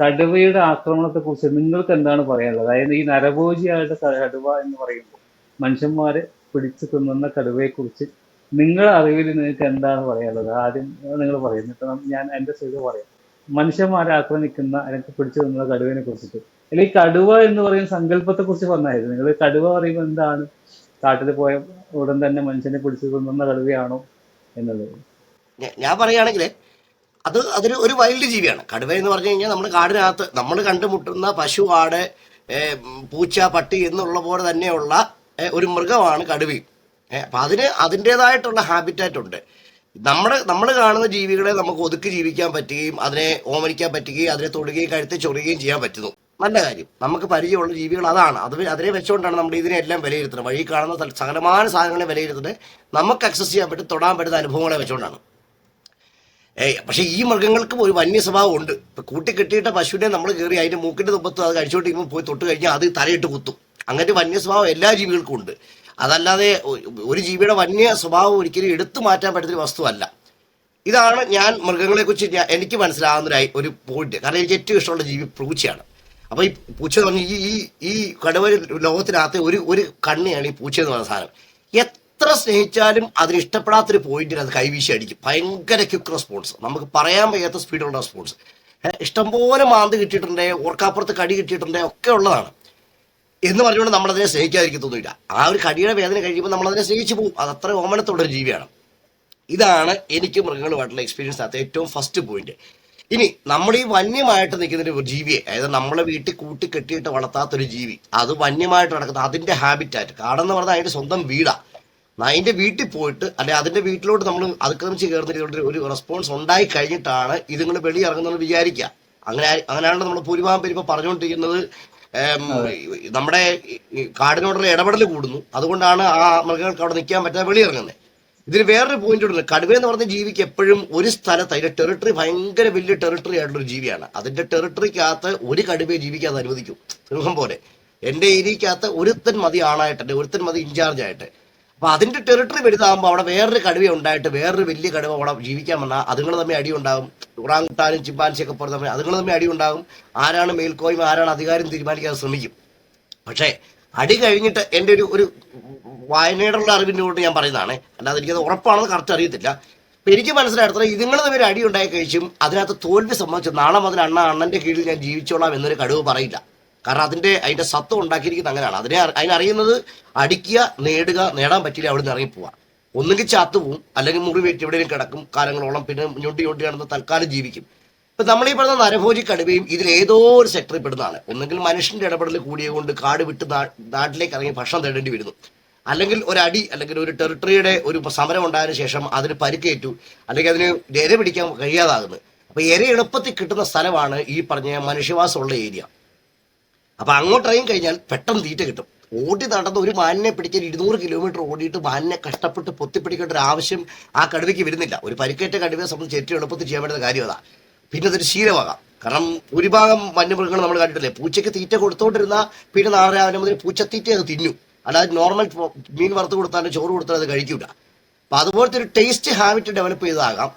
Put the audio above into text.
കടുവയുടെ ആക്രമണത്തെ കുറിച്ച് നിങ്ങൾക്ക് എന്താണ് പറയാനുള്ളത്? അതായത് ഈ നരഭോജിയായിട്ട് കടുവ എന്ന് പറയുമ്പോൾ മനുഷ്യന്മാരെ പിടിച്ചു തിന്നുന്ന കടുവയെ കുറിച്ച് നിങ്ങളുടെ അറിവിൽ നിങ്ങൾക്ക് എന്താണ് പറയാനുള്ളത്? ആദ്യം നിങ്ങൾ പറയും എന്നിട്ട് ഞാൻ എന്റെ ചെയ്ത് പറയാം. മനുഷ്യന്മാരെ ആക്രമിക്കുന്ന അല്ലെങ്കിൽ പിടിച്ചു തിന്നുന്ന കടുവനെ കുറിച്ചിട്ട് അല്ലെങ്കിൽ കടുവ എന്ന് പറയുന്ന സങ്കല്പത്തെ കുറിച്ച് പറഞ്ഞായിരുന്നു. നിങ്ങൾ കടുവ പറയുമ്പോൾ എന്താണ്? കാട്ടിൽ പോയ ഉടൻ തന്നെ മനുഷ്യനെ പിടിച്ചു തിന്നുന്ന കടുവയാണോ എന്നുള്ളത്. ഞാൻ പറയുകയാണെങ്കിൽ അത് അതൊരു ഒരു വൈൽഡ് ജീവിയാണ്. കടുവ എന്ന് പറഞ്ഞു കഴിഞ്ഞാൽ നമ്മുടെ കാടിനകത്ത് നമ്മൾ കണ്ടുമുട്ടുന്ന പശു ആട് പൂച്ച പട്ടി എന്നുള്ള പോലെ തന്നെയുള്ള ഒരു മൃഗമാണ് കടുവയും. അപ്പം അപ്പൊ അതിന് അതിന്റെതായിട്ടുള്ള ഹാബിറ്റാറ്റ് ഉണ്ട്. നമ്മുടെ നമ്മൾ കാണുന്ന ജീവികളെ നമുക്ക് ഒതുക്കി ജീവിക്കാൻ പറ്റുകയും അതിനെ ഓമനിക്കാൻ പറ്റുകയും അതിനെ തൊടുകയും കഴുത്തി ചൊറുകയും ചെയ്യാൻ പറ്റുന്നു. നല്ല കാര്യം. നമുക്ക് പരിചയമുള്ള ജീവികൾ അതാണ്. അത് അതിനെ വെച്ചുകൊണ്ടാണ് നമ്മൾ ഇതിനെല്ലാം വിലയിരുത്തുന്നത്. വഴി കാണുന്ന സകലമായ സാധനങ്ങളെ വിലയിരുത്തുന്നത്. നമുക്ക് അക്സസ് ചെയ്യാൻ പറ്റും തൊടാൻ പറ്റുന്ന അനുഭവങ്ങളെ വെച്ചുകൊണ്ടാണ്. ഏയ് പക്ഷെ ഈ മൃഗങ്ങൾക്കും ഒരു വന്യ സ്വഭാവം ഉണ്ട്. ഇപ്പൊ കൂട്ടിക്കെട്ടിയിട്ട പശുവിനെ നമ്മൾ കയറി അതിന്റെ മൂക്കിന്റെ തുമ്പത്ത് അത് കഴിച്ചോണ്ടിരിക്കുമ്പോൾ പോയി തൊട്ട് കഴിഞ്ഞാൽ അത് തലയിട്ട് കുത്തും. അങ്ങനെ വന്യ സ്വഭാവം എല്ലാ ജീവികൾക്കും ഉണ്ട്. അതല്ലാതെ ഒരു ജീവിയുടെ വന്യ സ്വഭാവം ഒരിക്കലും എടുത്തു മാറ്റാൻ പറ്റുന്ന വസ്തുവല്ല. ഇതാണ് ഞാൻ മൃഗങ്ങളെ കുറിച്ച് ഞാൻ- എനിക്ക് മനസ്സിലാകുന്ന ഒരു പോയിന്റ് കാരണം എനിക്ക് ഏറ്റവും ഇഷ്ടമുള്ള ജീവി പൂച്ചയാണ്. അപ്പൊ ഈ പൂച്ച എന്ന് ഈ ഈ കടുവ ലോകത്തിനകത്ത് ഒരു ഒരു കണ്ണിയാണ് ഈ പൂച്ച എന്ന് പറയുന്ന സാധനം. എത്ര സ്നേഹിച്ചാലും അതിന് ഇഷ്ടപ്പെടാത്തൊരു പോയിന്റിന് അത് കൈവീശി അടിക്കും. ഭയങ്കര ക്യുക്ക് റെസ്പോൺസ് നമുക്ക് പറയാൻ വയ്യാത്ത സ്പീഡുള്ള റെസ്പോൺസ് ഇഷ്ടംപോലെ മാന്ത് കിട്ടിയിട്ടുണ്ട് ഓർക്കാപ്പുറത്ത് കടി കിട്ടിയിട്ടുണ്ട് ഒക്കെ ഉള്ളതാണ്. എന്ന് പറഞ്ഞുകൊണ്ട് നമ്മളതിനെ സ്നേഹിക്കാതിരിക്കത്തൊന്നുമില്ല. ആ ഒരു കടിയുടെ വേദന കഴിയുമ്പോൾ നമ്മളതിനെ സ്നേഹിച്ചു പോകും. അത് അത്ര ഓമനത്തുള്ള ഒരു ജീവിയാണ്. ഇതാണ് എനിക്ക് മൃഗങ്ങളുമായിട്ടുള്ള എക്സ്പീരിയൻസ് അകത്ത് ഏറ്റവും ഫസ്റ്റ് പോയിന്റ് ഇനി നമ്മൾ ഈ വന്യമായിട്ട് നിൽക്കുന്ന ഒരു ജീവിയെ അതായത് നമ്മളെ വീട്ടിൽ കൂട്ടി കെട്ടിയിട്ട് വളർത്താത്തൊരു ജീവി അത് വന്യമായിട്ട് നടക്കുന്ന അതിന്റെ ഹാബിറ്റായിട്ട് കാടെന്ന് പറഞ്ഞാൽ അതിന്റെ സ്വന്തം വീടാ. അതിന്റെ വീട്ടിൽ പോയിട്ട് അല്ലെ അതിന്റെ വീട്ടിലോട്ട് നമ്മൾ അതിക്രമിച്ച് കയറുന്ന ഒരു- റെസ്പോൺസ് ഉണ്ടായി കഴിഞ്ഞിട്ടാണ് ഇതുങ്ങൾ വെളിയിറങ്ങുന്നത് വിചാരിക്കുക. അങ്ങനെ അങ്ങനെയാണ് നമ്മൾ ഭൂരിഭാഗം പേര് ഇപ്പൊ പറഞ്ഞുകൊണ്ടിരിക്കുന്നത്. നമ്മുടെ കാടിനോടുള്ള ഇടപെടൽ കൂടുന്നു. അതുകൊണ്ടാണ് ആ മൃഗങ്ങൾക്ക് അവിടെ നിൽക്കാൻ പറ്റാതെ വെളിയിറങ്ങുന്നത് ഇതിൽ വേറൊരു പോയിന്റ് ഉണ്ട് കടുവ എന്ന് പറഞ്ഞ ജീവിക്ക് എപ്പോഴും ഒരു സ്ഥലത്ത് അതിന്റെ ടെറിട്ടറി ഭയങ്കര വലിയ ടെറിട്ടറി ആയിട്ടുള്ള ഒരു ജീവിയാണ്. അതിന്റെ ടെറിട്ടറിക്കകത്ത് ഒരു കടുവയെ ജീവിക്കാതെ അനുവദിക്കും. സിംഹം പോലെ. എന്റെ ഏരിയക്കകത്ത് ഒരുത്തൻ മതി ആണായിട്ട് ഒരുത്തൻ മതി ഇൻചാർജ് ആയിട്ട്. അപ്പൊ അതിന്റെ ടെറിട്ടറി വലുതാകുമ്പോൾ അവിടെ വേറൊരു കടുവ ഉണ്ടായിട്ട് വേറൊരു വലിയ കടുവ അവിടെ ജീവിക്കാൻ വന്നാൽ അതുങ്ങൾ തമ്മിൽ അടി ഉണ്ടാകും ഉറാങ്കുട്ടാനും ചിമ്പാൻസി ഒക്കെ പോലെ തമ്മിൽ അതുങ്ങൾ തമ്മിൽ അടി ഉണ്ടാകും ആരാണ് മേൽക്കോയ്മ ആരാണ് അധികാരം തീരുമാനിക്കാൻ ശ്രമിക്കും. പക്ഷേ അടി കഴിഞ്ഞിട്ട് എന്റെ ഒരു ഒരു വായനയോടുള്ള അറിവിന്റെ കൊണ്ട് ഞാൻ പറയുന്നതാണ്. അല്ലാതെ എനിക്കത് ഉറപ്പാണെന്ന് കറക്റ്റ് അറിയത്തില്ല. അപ്പം എനിക്ക് മനസ്സിലായിടത്തോളം ഇതുങ്ങൾ തമ്മിൽ അടി ഉണ്ടായി കഴിച്ചും അതിനകത്ത് തോൽവി സംബന്ധിച്ച് നാളെ മുതൽ അണ്ണ അണ്ണന്റെ കീഴിൽ ഞാൻ ജീവിച്ചോളാം എന്നൊരു കടുവ് പറയില്ല. കാരണം അതിന്റെ അതിന്റെ സത്വം ഉണ്ടാക്കിയിരിക്കുന്നത് അങ്ങനെയാണ്. അതിനെ അതിനറിയുന്നത് അടിക്കുക നേടുക നേടാൻ പറ്റില്ല അവിടെ നിന്ന് ഇറങ്ങിപ്പോവാ ഒന്നുകിൽ ചാത്തു പോവും അല്ലെങ്കിൽ മുറി വെറ്റി എവിടെയും കിടക്കും കാലങ്ങളോളം പിന്നെ ഞൊണ്ടി ഞൊണ്ടി നടന്ന് തൽക്കാലം ജീവിക്കും. ഇപ്പൊ നമ്മൾ ഈ പറഞ്ഞ നരഭോജി കടുവയും ഇതിൽ ഏതോ ഒരു സെക്ടറിൽ പെടുന്നതാണ്. ഒന്നെങ്കിൽ മനുഷ്യന്റെ ഇടപെടൽ കൂടിയതുകൊണ്ട് കാട് വിട്ട് നാട്ടിലേക്ക് ഇറങ്ങി ഭക്ഷണം തേടേണ്ടി വരുന്നു. അല്ലെങ്കിൽ ഒരു അടി അല്ലെങ്കിൽ ഒരു ടെറിട്ടറിയുടെ ഒരു സമരം ഉണ്ടായതിനു ശേഷം അതിന് പരിക്കേറ്റു അല്ലെങ്കിൽ അതിന് ഇര പിടിക്കാൻ കഴിയാതാകുന്നു. അപ്പൊ ഇര എളുപ്പത്തിൽ കിട്ടുന്ന സ്ഥലമാണ് ഈ പറഞ്ഞ മനുഷ്യവാസമുള്ള ഏരിയ. അപ്പൊ അങ്ങോട്ട് ഇറങ്ങി കഴിഞ്ഞാൽ പെട്ടെന്ന് തീറ്റ കിട്ടും. ഓടി നടന്ന് ഒരു മാനിനെ പിടിക്കാൻ ഇരുന്നൂറ് കിലോമീറ്റർ ഓടിയിട്ട് മാനിനെ കഷ്ടപ്പെട്ട് പൊത്തിപ്പിടിക്കേണ്ട ഒരു ആവശ്യം ആ കടുവയ്ക്ക് വരുന്നില്ല. ഒരു പരിക്കേറ്റ കടുവയെ സംബന്ധിച്ച് ഏറ്റവും എളുപ്പത്തിൽ ചെയ്യാൻ പറ്റുന്ന കാര്യം അതാ. പിന്നെ അതൊരു ശീലമാകാം. കാരണം ഭൂരിഭാഗം വന്യമൃഗങ്ങൾ നമ്മൾ കണ്ടിട്ടില്ലേ? പൂച്ചയ്ക്ക് തീറ്റ കൊടുത്തോണ്ടിരുന്ന പിന്നെ നാളെ രാവിലെ മുതൽ പൂച്ചത്തീറ്റ അത് തിന്നു. അല്ലാതെ നോർമൽ മീൻ വറുത്ത് കൊടുത്താലും ചോറ് കൊടുത്താലും അത് കഴിക്കൂല. അപ്പൊ അതുപോലത്തെ ഒരു ടേസ്റ്റ് ഹാബിറ്റ് ഡെവലപ്പ് ചെയ്തതാകാം